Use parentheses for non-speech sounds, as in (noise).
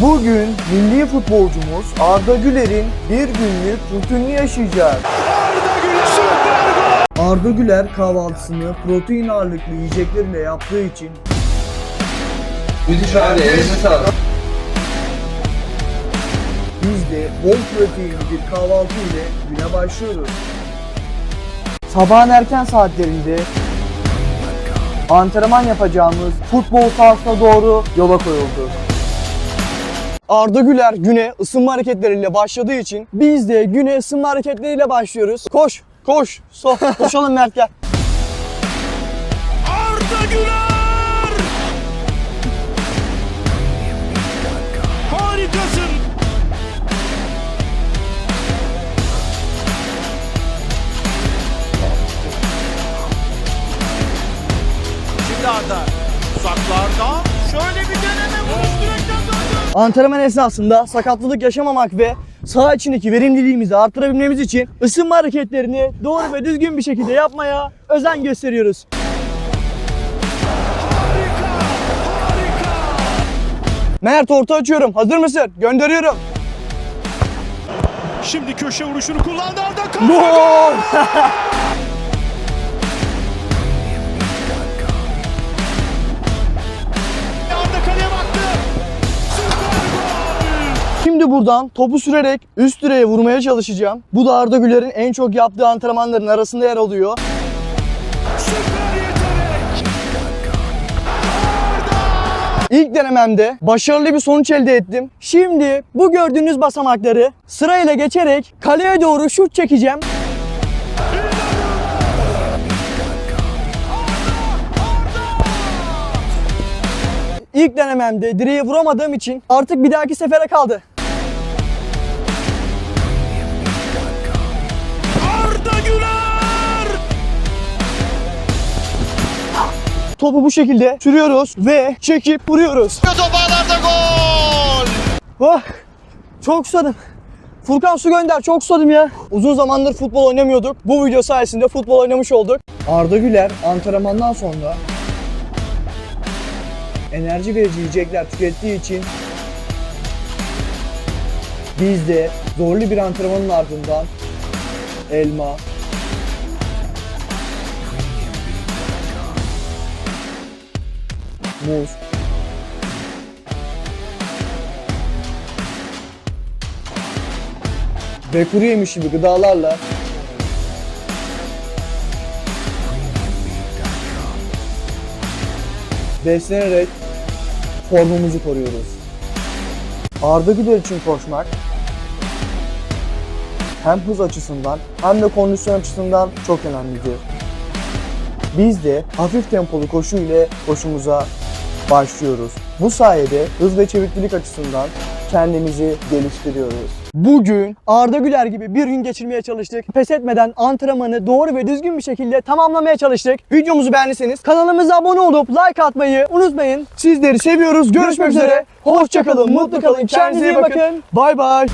Bugün milli futbolcumuz Arda Güler'in bir günlük rutinini yaşayacak. Arda Güler kahvaltısını protein ağırlıklı yiyeceklerle yaptığı için Müthiş abi eline sağlık. biz de bol proteinli bir kahvaltı ile güne başlıyoruz. Sabahın erken saatlerinde antrenman yapacağımız futbol sahasına doğru yola koyulduk. Arda Güler güne ısınma hareketleriyle başladığı için biz de güne ısınma hareketleriyle başlıyoruz. Koş, koş, so, (laughs) koşalım Mert gel. Arda Güler! Harikasın! Şimdi Arda uzaklarda Antrenman esnasında sakatlık yaşamamak ve saha içindeki verimliliğimizi artırabilmemiz için ısınma hareketlerini doğru ve düzgün bir şekilde yapmaya özen gösteriyoruz. Mert orta açıyorum. Hazır mısın? Gönderiyorum. Şimdi köşe vuruşunu kullandı Arda Gol! (laughs) Şimdi buradan topu sürerek üst direğe vurmaya çalışacağım. Bu da Arda Güler'in en çok yaptığı antrenmanların arasında yer alıyor. İlk denememde başarılı bir sonuç elde ettim. Şimdi bu gördüğünüz basamakları sırayla geçerek kaleye doğru şut çekeceğim. İlk denememde direğe vuramadığım için artık bir dahaki sefere kaldı. Topu bu şekilde sürüyoruz ve çekip vuruyoruz. Top ağlarda gol! Oh, çok susadım. Furkan su gönder çok susadım ya. Uzun zamandır futbol oynamıyorduk. Bu video sayesinde futbol oynamış olduk. Arda Güler antrenmandan sonra enerji verici yiyecekler tükettiği için biz de zorlu bir antrenmanın ardından elma, muz, ve yemiş gibi gıdalarla beslenerek formumuzu koruyoruz. Arda Güler için koşmak hem hız açısından hem de kondisyon açısından çok önemlidir. Biz de hafif tempolu koşu ile koşumuza başlıyoruz. Bu sayede hız ve çeviklilik açısından kendimizi geliştiriyoruz. Bugün Arda Güler gibi bir gün geçirmeye çalıştık. Pes etmeden antrenmanı doğru ve düzgün bir şekilde tamamlamaya çalıştık. Videomuzu beğendiyseniz kanalımıza abone olup like atmayı unutmayın. Sizleri seviyoruz. Görüşmek üzere. Hoşçakalın, mutlu kalın. Kendinize iyi bakın. Bay bay.